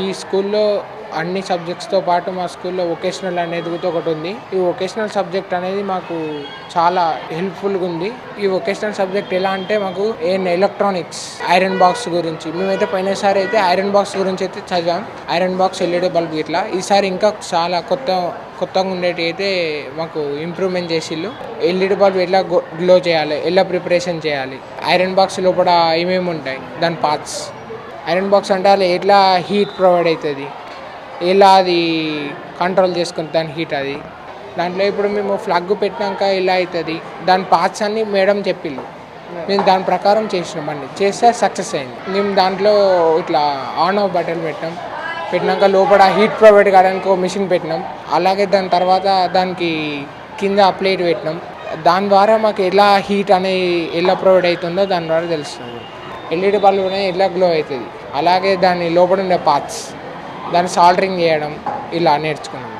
ఈ స్కూల్లో అన్ని సబ్జెక్ట్స్తో పాటు మా స్కూల్లో వొకేషనల్ అనేది కూడా ఒకటి ఉంది. ఈ వొకేషనల్ సబ్జెక్ట్ అనేది మాకు చాలా హెల్ప్ఫుల్గా ఉంది. ఈ వొకేషనల్ సబ్జెక్ట్ ఎలా అంటే మాకు ఏం ఎలక్ట్రానిక్స్ ఐరన్ బాక్స్ గురించి మేమైతే పోయినసారి అయితే ఐరన్ బాక్స్ గురించి అయితే చదివాం. ఐరన్ బాక్స్ ఎల్ఈడి బల్బ్ ఇట్లా. ఈసారి ఇంకా చాలా కొత్త కొత్తగా ఉండేటి అయితే మాకు ఇంప్రూవ్మెంట్ చేసిళ్ళు. ఎల్ఈడి బల్బ్ ఎలా గ్లో చేయాలి ఎలా ప్రిపరేషన్ చేయాలి ఐరన్ బాక్స్ లోపల ఏమేమి ఉంటాయి దాని పార్ట్స్. ఐరన్ బాక్స్ అంటే ఎట్లా హీట్ ప్రొవైడ్ అవుతుంది? ఎలా అది కంట్రోల్ చేసుకుని దాని హీట్ అది? దాంట్లో ఇప్పుడు మేము ఫ్లగ్ పెట్టినాక ఎలా అవుతుంది? దాని పార్ట్స్ అన్ని మేడం చెప్పిళ్ళు. మేము దాని ప్రకారం చేసినామండి చేస్తే సక్సెస్ అయింది. మేము దాంట్లో ఇట్లా ఆన్ ఆఫ్ బటన్ పెట్టినాం. పెట్టినాక లోపల హీట్ ప్రొవైడ్ కావడానికి ఒక మిషన్ పెట్టినాం. అలాగే దాని తర్వాత దానికి కింద ప్లేట్ పెట్టినాం. దాని ద్వారా మాకు ఎలా హీట్ అనేది ఎలా ప్రొవైడ్ అవుతుందో దాని ద్వారా తెలుస్తుంది. ఎల్ఈడి బల్బ్ ఇట్లా గ్లో అవుతుంది. అలాగే దాని లోపల ఉండే పార్ట్స్ దాన్ని సాల్డరింగ్ చేయడం ఇలా నేర్చుకున్నాం